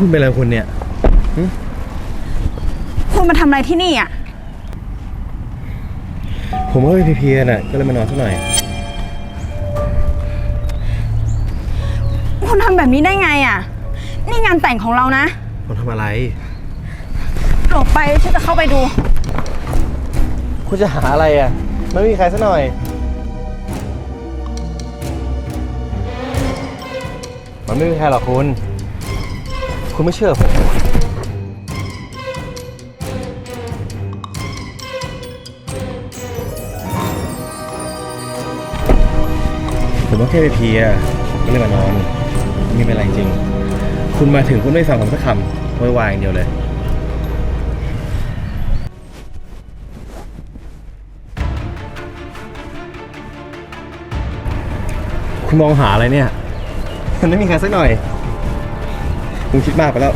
คุณเป็นอะไรของคุณเนี่ย คุณมาทำอะไรที่นี่อะ ผมก็เพลียๆน่ะ ก็เลยมานอนสักหน่อย คุณทำแบบนี้ได้ไงอะ นี่งานแต่งของเรานะ ผมทำอะไร หลบไปฉันจะเข้าไปดู คุณจะหาอะไรอะ ไม่มีใครสักหน่อย มันไม่มีใครหรอกคุณ คุณไม่เชื่อผม ผมก็แค่ไปเพลียผมก็เลยมานอนไม่เป็นไรจริง คุณมาถึงคุณไม่ฟังผมสักคำไว้วายอย่างเดียวเลย คุณมองหาอะไรเนี่ย มันไม่มีใครสักหน่อย คุณคิดมากไปแล้ว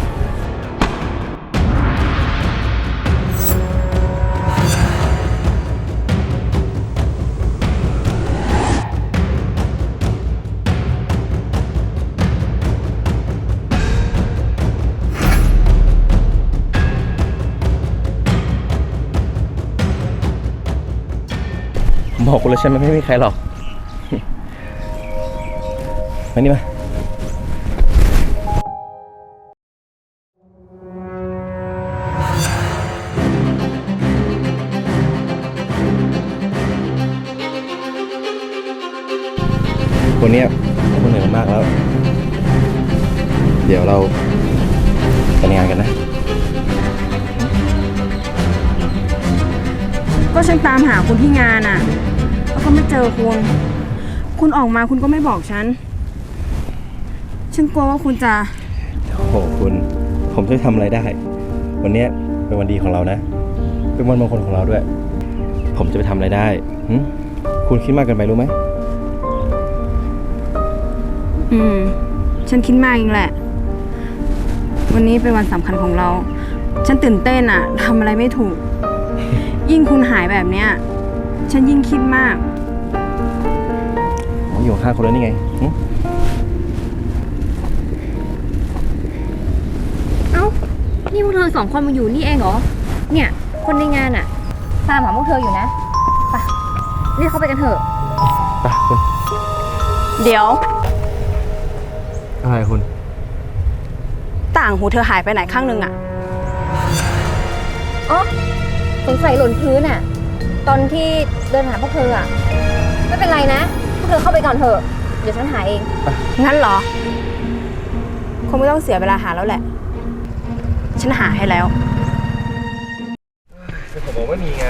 บอกคุณแล้วใช่ไหมไม่มีใครหรอก มานี่มา คนเนี้ยคนเหนื่อยมากแล้ว เดี๋ยวเราไปงานกันนะ ก็ฉันตามหาคุณที่งานอะ แล้วก็ไม่เจอคุณ คุณออกมาคุณก็ไม่บอกฉัน ฉันกลัวว่าคุณจะโอ้โหคุณ ผมจะทำอะไรได้ วันเนี้ยเป็นวันดีของเรานะ เป็นวันมงคลของเราด้วย ผมจะไปทำอะไรได้หึคุณคิดมากเกินไปรู้ไหม อืม ฉันคิดมากเองแหละ วันนี้เป็นวันสำคัญของเรา ฉันตื่นเต้นอะทำอะไรไม่ถูก ยิ่งคุณหายแบบเนี้ย ฉันยิ่งคิดมากผมอยู่ข้างคุณแล้วนี่ไงหึเอ้า นี่พวกเธอสองคนมาอยู่นี่เองเหรอ เนี่ย คนในงานอะตามหาพวกเธออยู่นะไปเรียกเขาไปกันเถอะ ไปคุณ เดี๋ยว อะไรคุณ ต่างหูเธอหายไปไหนข้างหนึงอะอ๋อสงสัยหล่นพื้นอะตอนที่เดินหาพวกเธออะไม่เป็นไรนะ พวกเธอเข้าไปก่อนเถอะ เดี๋ยวฉันหาเอง งั้นเหรอ คงไม่ต้องเสียเวลาหาแล้วแหละ ฉันหาให้แล้วผมบอกว่ามีไง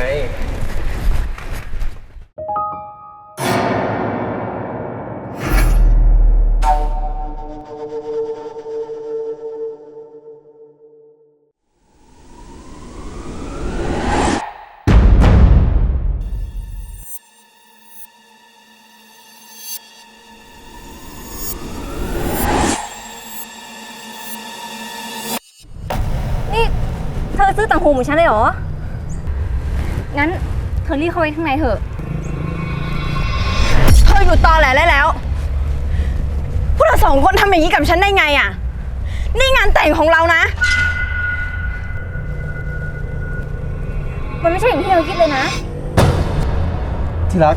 เธอซื้อต่างหูเหมือนฉันเลยเหรอ งั้นเธอรีบเข้าไปข้างในเถอะ เธออยู่ตอแหลได้แล้ว พวกเราสองคนทำอย่างนี้กับฉันได้ไงอะ นี่งานแต่งของเรานะ มันไม่ใช่อย่างที่เธอคิดเลยนะ ที่รัก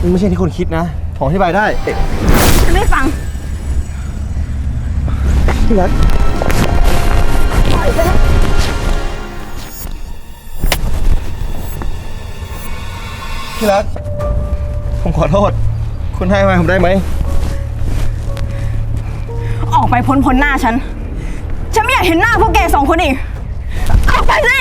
มันไม่ใช่ที่คุณคิดนะผมอธิบายได้เอ๊ะฉันไม่ฟัง ที่รัก ที่รัก ผมขอโทษ คุณให้ไหมผมได้ไหม ออกไปพ้นพ้นหน้าฉัน ฉันไม่อยากเห็นหน้าพวกแกสองคนอีก ออกไปสิ